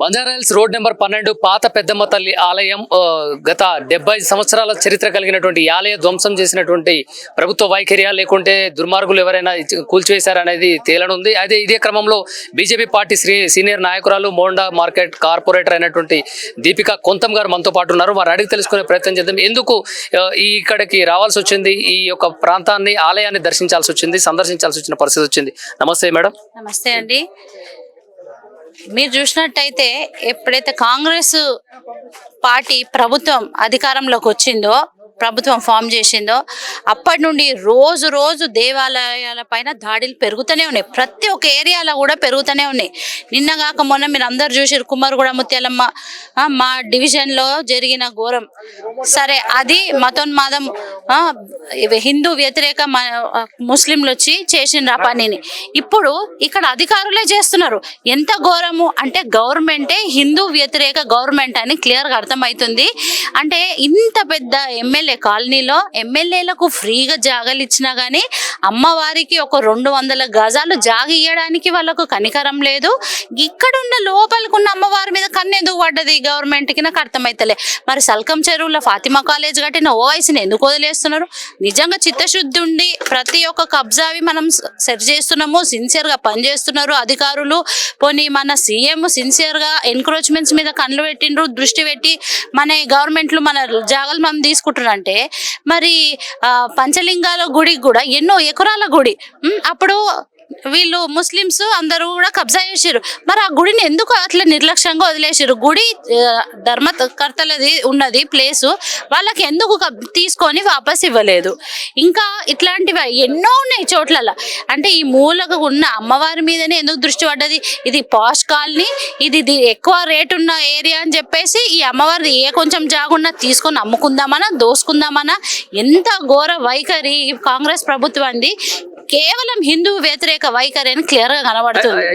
Banjara Hills road number పన్నెండు పాత పెద్దమ్మ తల్లి ఆలయం గత డెబ్బై సంవత్సరాల చరిత్ర కలిగినటువంటి ఆలయ ధ్వంసం చేసినటువంటి ప్రభుత్వ వైఖర్య లేకుంటే దుర్మార్గులు ఎవరైనా కూల్చివేశారనేది తేలనుంది. అదే ఇదే క్రమంలో బీజేపీ పార్టీ శ్రీ సీనియర్ నాయకురాలు మోండా మార్కెట్ కార్పొరేటర్ అయినటువంటి దీపిక కొంతం గారు మనతో పాటు ఉన్నారు. వారు అడిగి తెలుసుకునే ప్రయత్నం చేద్దాం. ఎందుకు ఈ ఇక్కడికి రావాల్సి వచ్చింది? ఈ యొక్క ప్రాంతాన్ని ఆలయాన్ని దర్శించాల్సి వచ్చింది సందర్శించాల్సి వచ్చిన పరిస్థితి వచ్చింది. నమస్తే మేడం. నమస్తే అండి. మీరు చూసినట్టయితే ఎప్పుడైతే కాంగ్రెస్ పార్టీ ప్రభుత్వం అధికారంలోకి వచ్చిందో ప్రభుత్వం ఫామ్ చేసిందో అప్పటి నుండి రోజు రోజు దేవాలయాల పైన దాడులు పెరుగుతూనే ఉన్నాయి. ప్రతి ఒక్క ఏరియాలో కూడా పెరుగుతూనే ఉన్నాయి. నిన్న కాక మొన్న మీరు అందరు చూసారు కుమార్గూడ ముత్యాలమ్మ మా డివిజన్లో జరిగిన ఘోరం. సరే అది మతోన్మాదం హిందూ వ్యతిరేక ముస్లింలు వచ్చి చేసిన ఆ పనిని. ఇప్పుడు ఇక్కడ అధికారులే చేస్తున్నారు. ఎంత ఘోరము అంటే గవర్నమెంటే హిందూ వ్యతిరేక గవర్నమెంట్ అని క్లియర్గా అర్థమవుతుంది. అంటే ఇంత పెద్ద ఎమ్మెల్యే కాలనీలో ఎమ్మెల్యేలకు ఫ్రీగా జాగాలు ఇచ్చినా కానీ అమ్మవారికి ఒక రెండు వందల గజాలు జాగ ఇయ్యడానికి వాళ్ళకు కనికరం లేదు. ఇక్కడున్న లోపలికున్న అమ్మవారి మీద కన్నెందుకు పడ్డది? గవర్నమెంట్కి నాకు అర్థమైతలే. మరి సల్కం చెరువులో ఫాతిమా కాలేజ్ కట్టిన ఓవైసీని ఎందుకు వదిలేస్తున్నారు? నిజంగా చిత్తశుద్ధి ఉండి ప్రతి ఒక్క కబ్జావి మనం సెర్చ్ చేస్తున్నాము సిన్సియర్గా పనిచేస్తున్నారు అధికారులు. పోనీ మన సీఎం సిన్సియర్గా ఎన్క్రోచ్మెంట్స్ మీద కళ్ళు పెట్టిండ్రు దృష్టి పెట్టి మన గవర్నమెంట్లు మన జాగాలు మనం తీసుకుంటున్నారు మరి పంచలింగాల గుడికి కూడా ఎన్నో ఎకరాల గుడి. అప్పుడు వీళ్ళు ముస్లిమ్స్ అందరూ కూడా కబ్జా చేసారు మరి ఆ గుడిని ఎందుకు అట్లా నిర్లక్ష్యంగా వదిలేసారు గుడి ధర్మకర్తలది ఉన్నది ప్లేసు వాళ్ళకి ఎందుకు తీసుకొని వాపస్ ఇవ్వలేదు? ఇంకా ఇట్లాంటివి ఎన్నో ఉన్నాయి చోట్లలో. అంటే ఈ మూలకు ఉన్న అమ్మవారి మీదనే ఎందుకు దృష్టి పడ్డది? ఇది పాష్ కాలనీ ఇది ఎక్కువ రేట్ ఉన్న ఏరియా అని చెప్పేసి ఈ అమ్మవారిది ఏ కొంచెం జాగున్నా తీసుకొని అమ్ముకుందామనా దోసుకుందామనా? ఎంత ఘోర వైఖరి కాంగ్రెస్ ప్రభుత్వాన్ని కేవలం హిందూ వ్యతిరేక వైఖరి అని క్లియర్గా కనబడుతుంది.